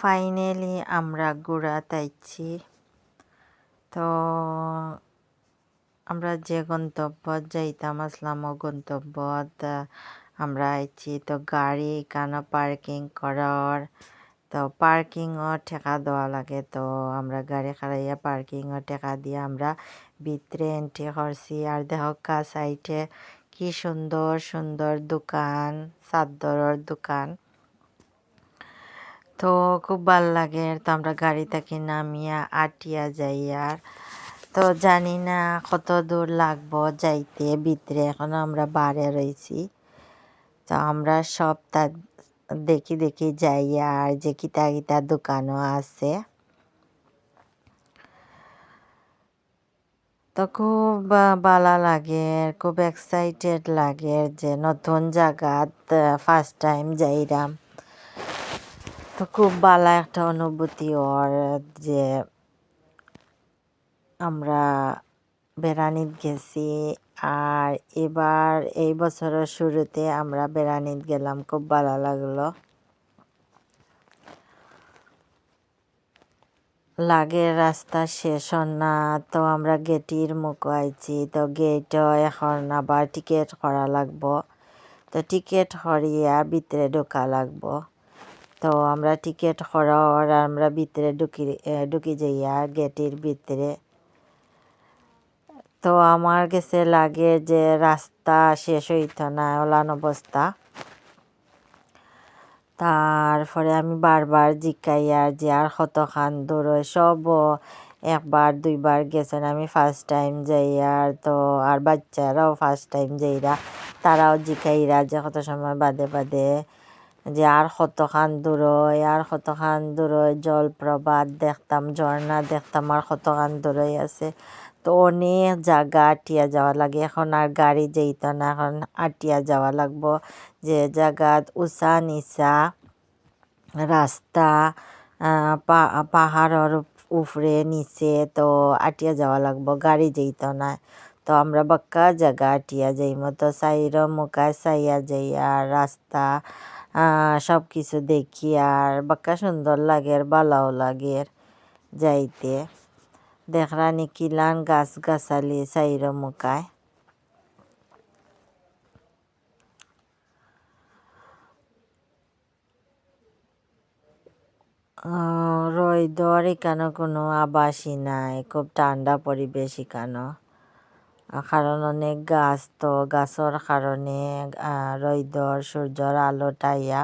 Finally আমরা ঘোরা তাইছি। তো আমরা যে গন্তব্য যাইতাম আসলাম ও গন্তব্য আমরা আইছি তো গাড়ি এখানে পার্কিং করার। তো পার্কিংও ঠেকা দেওয়া লাগে তো আমরা গাড়ি খাড়াইয়া পার্কিংও ঠেকা দিয়ে আমরা ভিতরে এন্ট্রি করছি। আর দেখো কা সাইডে কি সুন্দর সুন্দর দোকান, চাদরের দোকান। তো খুব ভালো লাগে তো আমরা গাড়ি নামিয়া আটিয়া যাই আর তো জানি না কত দূর লাগবো যাইতে, ভিতরে এখনও আমরা বারে রয়েছি তো আমরা সব তা দেখি দেখি যাই আর যে কিতা কিতা দোকানও আছে। তো খুব ভালো লাগে, খুব এক্সাইটেড লাগে যে নতুন জায়গাত ফার্স্ট টাইম যাইরাম। তো খুব ভালো একটা অনুভূতি ওর যে আমরা বেড়ানিত গেছি আর এবার এই বছরের শুরুতে আমরা বেড়ানিত গেলাম, খুব ভালো লাগল। লাগের রাস্তা শেষ না, তো আমরা গেটির মুখ আইছি, তো গেট এখন আবার টিকিট করা লাগবো। তো টিকিট হরিয়া ভিতরে ঢোকা লাগবো। তো আমরা টিকিট করার আমরা ভিতরে ঢুকি ঢুকি যাইয়া গেটের ভিতরে। তো আমার কাছে লাগে যে রাস্তা শেষ হইত না ওলান অবস্থা। তারপরে আমি বারবার জিকাইয়া যে আর কতখান দূর সব একবার দুইবার গেছেন, আমি ফার্স্ট টাইম যাই আর তো আর বাচ্চারাও ফার্স্ট টাইম যাইরা, তারাও জিকাইরা যে কত সময় বাদে বাদে যে আর কতখান দূর আর কতখান দূর জলপ্রপাত দেখতাম ঝর্ণা দেখতাম আর কতখান দূরই আছে। তো অনেক জায়গা আটিয়া যাওয়া লাগে। এখন আর গাড়ি যেত না এখন আটিয়া যাওয়া লাগবো। যে জায়গাত উঁচা নিচা রাস্তা পাহাড়ের উপরে নিচে, তো আটিয়া যাওয়া লাগবো, গাড়ি যেত না তো আমরা বাক্কা জায়গা আটিয়া যাইমো। তো সাইর মুখা সাইয়া যাই আর রাস্তা সব কিছু দেখি আর বাক্কা সুন্দর লাগে আর ভালোও লাগে যাইতে। দেখরানি কিলান গাছ গাছালি সাইর মুখায় রোদর এখানে কোনো আবাসই নাই, খুব ঠান্ডা পরিবেশ এখানে। কারণ অনেক গাছ তো গাছের কারণে রোদর সূর্যর আলো টাইয়া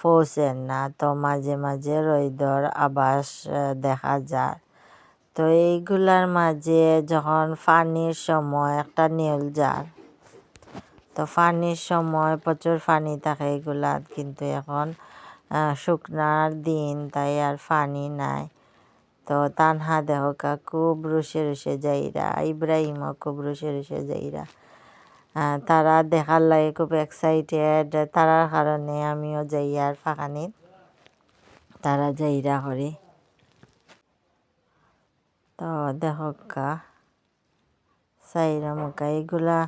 পৌঁছেন না। তো মাঝে মাঝে রোদর আবাস দেখা যায়। তো এইগুলার মাঝে যখন ফানির সময়, একটা নেউল যার তো ফানির সময় প্রচুর ফানি থাকে এগুলাত কিন্তু এখন শুকনার দিন তাই আর ফানি নাই। তো তানহা দেহকা খুব রুষে রুষে যাইরা, ইব্রাহিমও খুব রুষে রুষে যাইরা। তারা দেখার লাগে খুব এক্সাইটেড তারার কারণে আমিও যাই আর ফাঁকানি। তারা যাইরা করি তো দেখা সাইরা মুখা এগুলা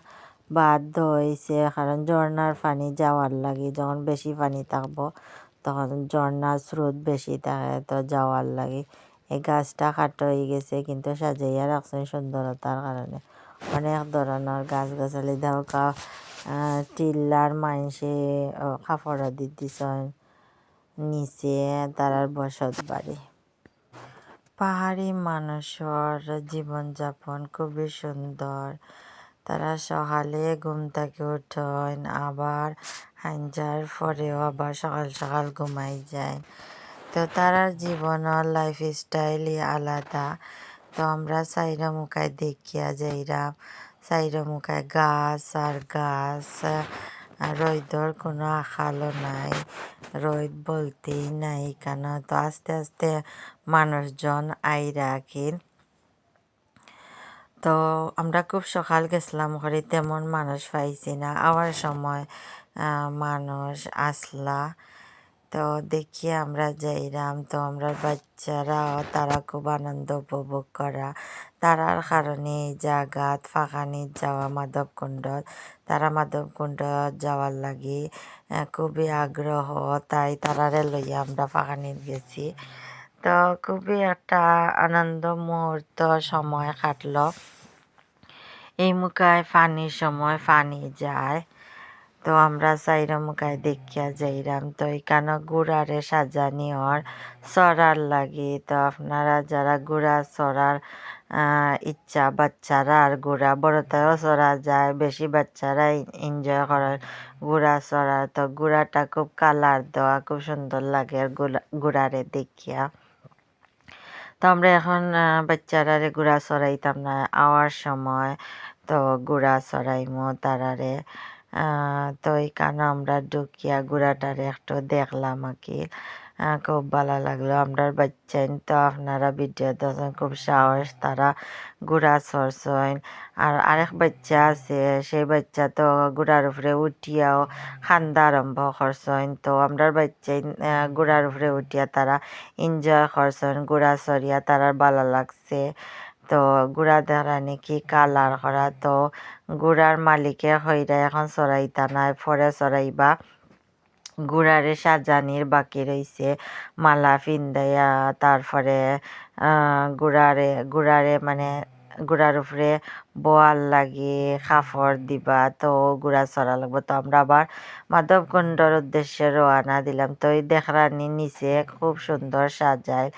বাধ্য হয়েছে কারণ ঝর্নার পানি যাওয়ার লাগে, যখন বেশি পানি থাকব, তখন ঝর্নার স্রোত বেশি থাকে, তো যাওয়ার লাগে। এই গাছটা খাটো হয়ে গেছে, কিন্তু সাজাইয়া রাখছেন সুন্দরতার কারণে। অনেক ধরনের গাছ গাছালি দেখা টিল্লার মাইনসে কাপড় দিতেছেন নিচে তারার বসত বাড়ি। পাহাড়ি মানুষের জীবনযাপন খুবই সুন্দর। তারা সকালে ঘুম থেকে উঠেন, আবার হাঞ্জার পরেও আবার সকাল সকাল ঘুমাই যায়। তো তারার জীবনের লাইফ স্টাইলই আলাদা। তো আমরা সাইরা মুখায় দেখিয়া যাইরা সাইরা মুখায় গাছ আর গাছ রোদর কোনো আখালো নাই। রোদ বলতেই নাই কেন? তো আস্তে আস্তে মানুষজন আইরা রাখেন তো আমরা খুব সকাল গেছিলাম করে তেমন মানুষ পাইছি না। আওয়ার সময় মানুষ আসলা। তো দেখি আমরা যাইরাম। তো আমরা বাচ্চারাও তারা খুব আনন্দ উপভোগ করা। তারার কারণে এই জাগাত ফাঁকানি যাওয়া মাধবকুণ্ডত, তারা মাধবকুণ্ড যাওয়ার লাগি খুবই আগ্রহ। তাই তারারে লইয়া আমরা ফাঁকানিত গেছি। তো খুবই একটা আনন্দ মুহূর্ত সময় কাটলো। এই মুখায় ফানির সময় ফানি যায়। তো আমরা চাইরা মুখায় দেখিয়া যাইরাম। তো এখানে গুড়ারে সাজানি হর চড়ার লাগি। তো আপনারা যারা গুড়া চড়ার ইচ্ছা, বাচ্চারা আর গুড়া বড়তাও চড়া যায়, বেশি বাচ্চারা এনজয় করে গুড়া চড়া। তো গুড়াটা খুব কালার দেওয়া, খুব সুন্দর লাগে আর গুড়া- গুড়ারে দেখিয়া। তো আমরা এখন বাচ্চারারে গুড়া চড়াইতাম না। আওয়ার সময় তো গুড়া চড়াইমো তারারে। তো এখানে আমরা ঢুকিয়া গুড়াটারে একটু দেখলাম আর কি। খুব ভালো লাগল। আমরা বাচ্চাইন তো আপনারা ভিডিও দেখেন খুব সাহস তারা গুড়া চড়ছেন আর আরেক বাচ্চা আছে সেই বাচ্চা তো গুড়ার উপরে উঠিয়াও খান্দা আরম্ভ করছেন তো আমরা বাচ্চাই আহ, গুড়ার উপরে উঠিয়া তারা এনজয় করছেন গুড়া চড়িয়া তারা ভালো লাগছে। তো গুড়া দ্বারা নাকি কালার করা তো গুড়ার মালিকে হইরা এখন চড়াইতা নাই ফরে চড়াইবা গুড়ারে সাজানির বাকি রয়েছে মালা ফিন্দাইয়া তারপরে গুড়ারে গুড়ারে মানে গুড়ার উপরে বোয়াল লাগি কাপড় দিবা, তো গুড়া চড়া লাগবে। তো আমরা আবার মাধবকুণ্ডর উদ্দেশ্যে রওনা দিলাম। তো এই দেখরানি নিচে খুব সুন্দর সাজায়।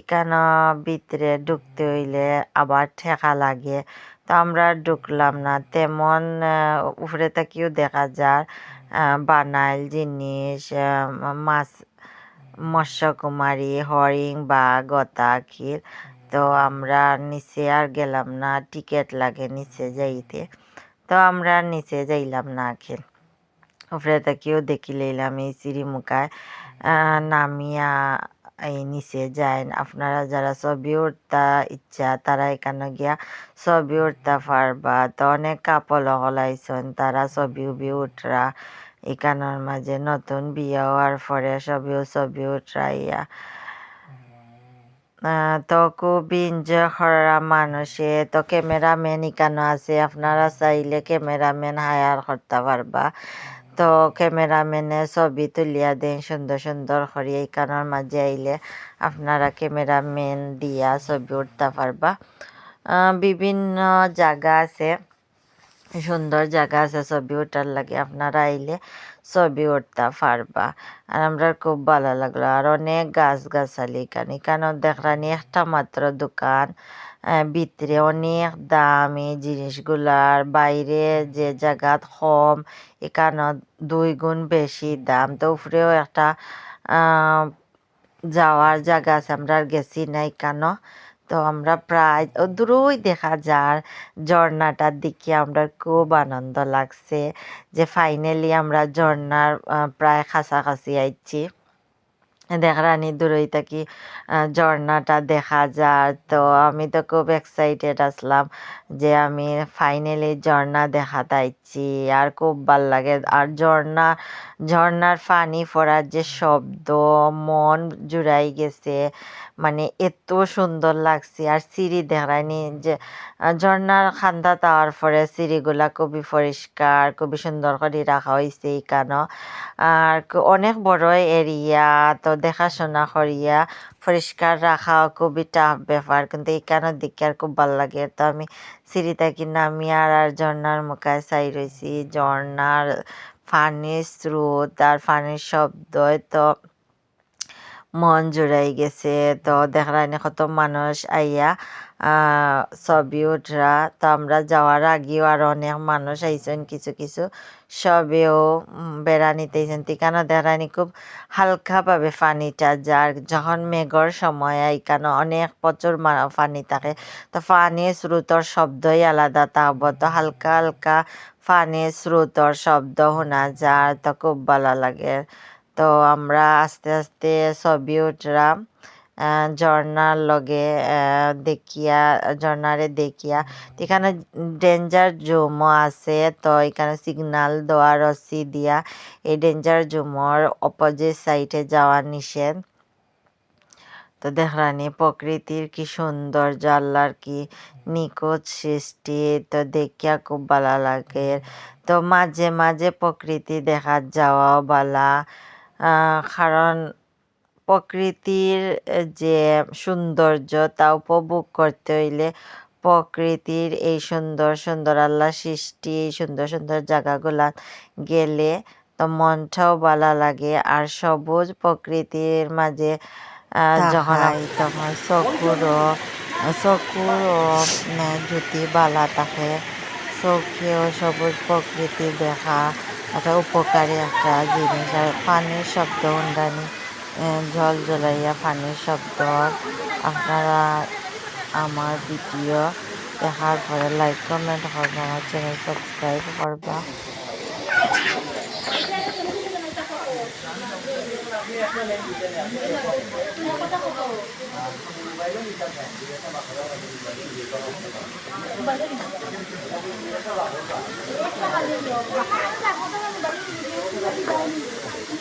এখানে ভিতরে ঢুকতে হইলে আবার ঠেকা লাগে। তো আমরা ঢুকলাম না। তেমন উপরে থেকেও দেখা যায় বানাইল জিনিস মাছ, মৎস্যকুমারী, হরিণ বাঘ গতাখির তো আমরা নিচে আর গেলাম না টিকিট লাগে নিচে যাইতে। তো আমরা নিচে যাইলাম না আখির উপরে থেকেও দেখি লইলাম এই চিড়িমুখায় আহ, নামিয়া এই নিচে যায়। আপনারা যারা ছবি উঠতা ইচ্ছা তারা এখানে গিয়া ছবি উঠতে পারবা। তো অনেক কাপল হলাইছেন তারা ছবি উবি উঠরা। এখানের মাঝে নতুন বিয়ে হওয়ার পরে ছবিও ছবি উঠরাইয়া। আহ, তো খুব এনজয় করা মানুষে, তো ক্যামেরাম্যান এখানে আছে? আপনারা চাইলে ক্যামেরাম্যান হায়ার করতে পারবা। তো ক্যামেরাম্যানে ছবি তুলিয়া দেন সুন্দর সুন্দর করে এইখানের মাঝে আইলে আপনারা ক্যামেরাম্যান দিয়া ছবি উঠতে পারবা। বিভিন্ন জায়গা আছে, সুন্দর জায়গা আছে ছবি ওঠার লাগে। আপনারা আইলে ছবি উঠতে পারবা আর আমরা খুব ভালো লাগল। আর অনেক গাছ গাছালি এখানে এখানে দেখলানি একটা মাত্র দোকান ভিতরে অনেক দামি জিনিসগুলার বাইরে যে জায়গাত কম এখানে দুই গুণ বেশি দাম। তো উপরেও একটা যাওয়ার জায়গা আছে, আমরা গেছি না এখানে তো আমরা প্রায় দূরই দেখা যার ঝর্ণাটার দিকে আমরা খুব আনন্দ লাগছে যে ফাইনালি আমরা ঝর্ণার আহ, প্রায় কাছাকাছি আইছি। দেখারানি দূরই থাকি ঝর্ণাটা দেখা যায় তো আমি তো খুব এক্সাইটেড আসলাম যে আমি ফাইনালি ঝর্ণা দেখাতে আইছি আর খুব ভালো লাগে। আর ঝর্ণা, ঝর্ণার পানি পড়ার যে শব্দ, মন জুড়াই গেছে। মানে এত সুন্দর লাগছে। আর সিঁড়ি দেখায়নি যে ঝর্ণার খান্দা তাওয়ার পরে সিঁড়িগুলা খুবই পরিষ্কার, খুবই সুন্দর করে রাখা হয়েছে এখানে আর অনেক বড় এরিয়া, তো দেখাশোনা করিয়া পরিষ্কার রাখা খুবই টাফ ব্যাপার, কিন্তু এখানে দিকে আর খুব ভালো লাগে। তো আমি সিঁড়ি থাকি নামি আর ঝর্নার মুখায় চাই রয়েছি ঝর্নার পানির স্রোত আর ফানির শব্দ তো মন জুড়াই গেছে। তো দেখলাম কত মানুষ আইয়া ছবি উঠরা। তো আমরা যাওয়ার আগেও আর অনেক মানুষ আইছেন কিছু কিছু। সবেও উম, বেড়ানিতে আইছেন। তিকানো দেখানি খুব হালকাভাবে পানিটা যার যখন মেঘর সময় এইখানে অনেক প্রচুর পানি থাকে। তো পানির স্রোতর শব্দই আলাদা থাকব তো হালকা হালকা পানির স্রোতর শব্দ শোনা যার তো খুব ভালো লাগে। তো আমরা আস্তে আস্তে ছবি উঠলাম আহ, ঝর্ণার লগে আহ, দেখিয়া ঝর্ণারে দেখিয়া এখানে ডেঞ্জার জুমও আছে। তো এখানে সিগনাল দেওয়া রস্সি দিয়া এই ডেঞ্জার জুমর অপোজিট সাইডে যাওয়া নিষেধ। তো দেখরানি প্রকৃতির কি সুন্দর আল্লাহর কি নিখুঁত সৃষ্টি তো দেখিয়া খুব ভালো লাগে। তো মাঝে মাঝে প্রকৃতি দেখা যাওয়াও বালা কারণ প্রকৃতির যে সৌন্দর্য তা উপভোগ করতে হইলে প্রকৃতির এই সুন্দর সুন্দর আল্লাহ সৃষ্টি এই সুন্দর সুন্দর জায়গাগুলা গেলে তো মনটাও ভালো লাগে। আর সবুজ প্রকৃতির মাঝে যখন আপ- তখন চকুরও চকুরও যদি বালা থাকে চোখেও সবুজ প্রকৃতি দেখা একটা উপকারী একটা জিনিস। আর পানির শব্দ উন্ডানি জল জ্বলাইয়া পানির শব্দ। আপনারা আমার ভিডিও দেখার পরে লাইক কমেন্ট করবা আমার চ্যানেল সাবস্ক্রাইব করবা।